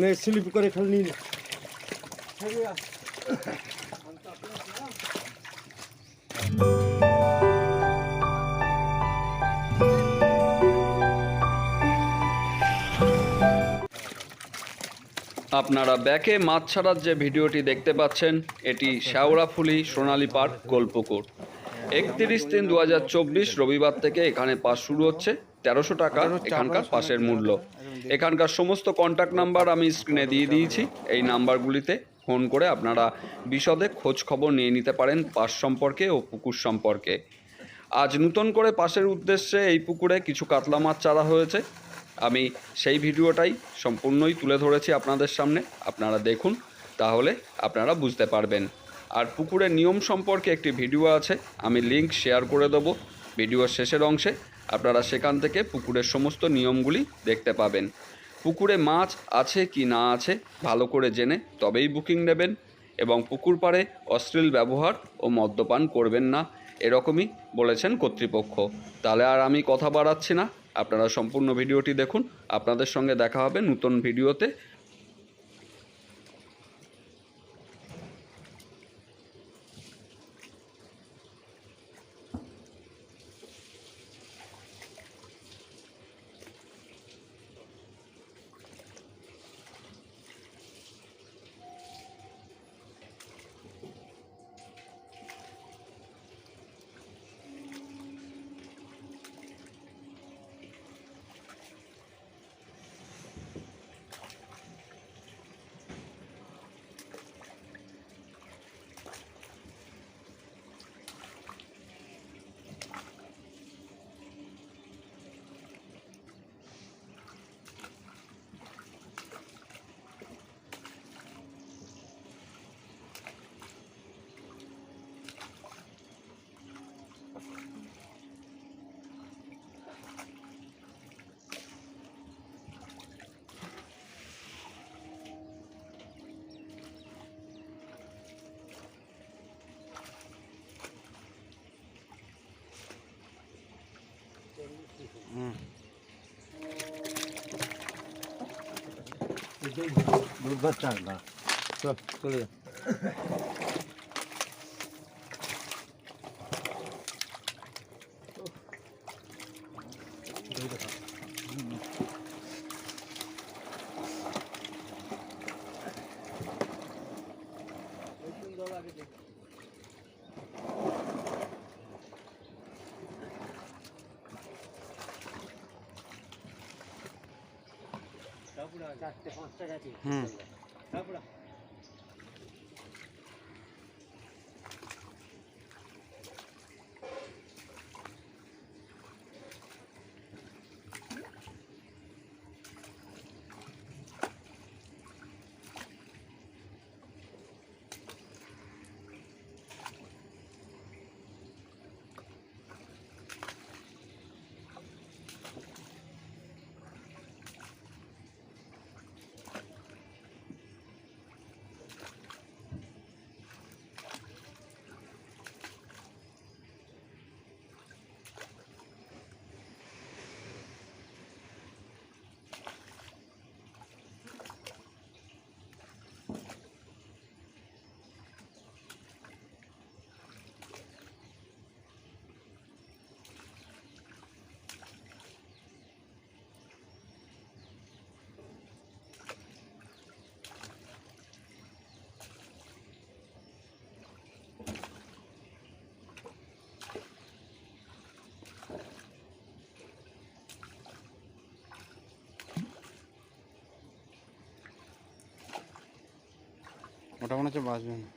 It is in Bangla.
নে স্লিপ করে খালি। আপনারা ব্যাকে মাছ ছাড়ার যে ভিডিওটি দেখতে পাচ্ছেন, এটি শ্যাওড়াফুলি সোনালী পার্ক, গোলপুকুর একত্রিশ তিন দু হাজার চব্বিশ রবিবার থেকে এখানে পাস শুরু হচ্ছে। তেরোশো টাকা এখানকার পাসের মূল্য। এখানকার সমস্ত কন্ট্যাক্ট নাম্বার আমি স্ক্রিনে দিয়ে দিয়েছি। এই নাম্বারগুলিতে ফোন করে আপনারা বিশদে খোঁজ খবর নিয়ে নিতে পারেন পাস সম্পর্কে ও পুকুর সম্পর্কে। আজ নূতন করে পাশের উদ্দেশ্যে এই পুকুরে কিছু কাতলা মাছ চারা হয়েছে। আমি সেই ভিডিওটাই সম্পূর্ণই তুলে ধরেছি আপনাদের সামনে। আপনারা দেখুন তাহলে আপনারা বুঝতে পারবেন। আর পুকুরের নিয়ম সম্পর্কে একটি ভিডিও আছে, আমি লিংক শেয়ার করে দেবো ভিডিওর শেষের অংশে। আপনারা সেখান থেকে পুকুরের সমস্ত নিয়মগুলি দেখতে পাবেন। পুকুরে মাছ আছে কি না আছে, ভালো করে জেনে তবেই বুকিং নেবেন এবং পুকুর পাড়ে অশ্লীল ব্যবহার ও মদ্যপান করবেন না, এরকমই বলেছেন কর্তৃপক্ষ। তাহলে আর আমি কথা বাড়াচ্ছি না, আপনারা সম্পূর্ণ ভিডিওটি দেখুন। আপনাদের সঙ্গে দেখা হবে নতুন ভিডিওতে। দুধ চাল না চল চলে যা। 不，再再放再加点，嗯，来不了。ওটা মনে হচ্ছে বাঁচবে না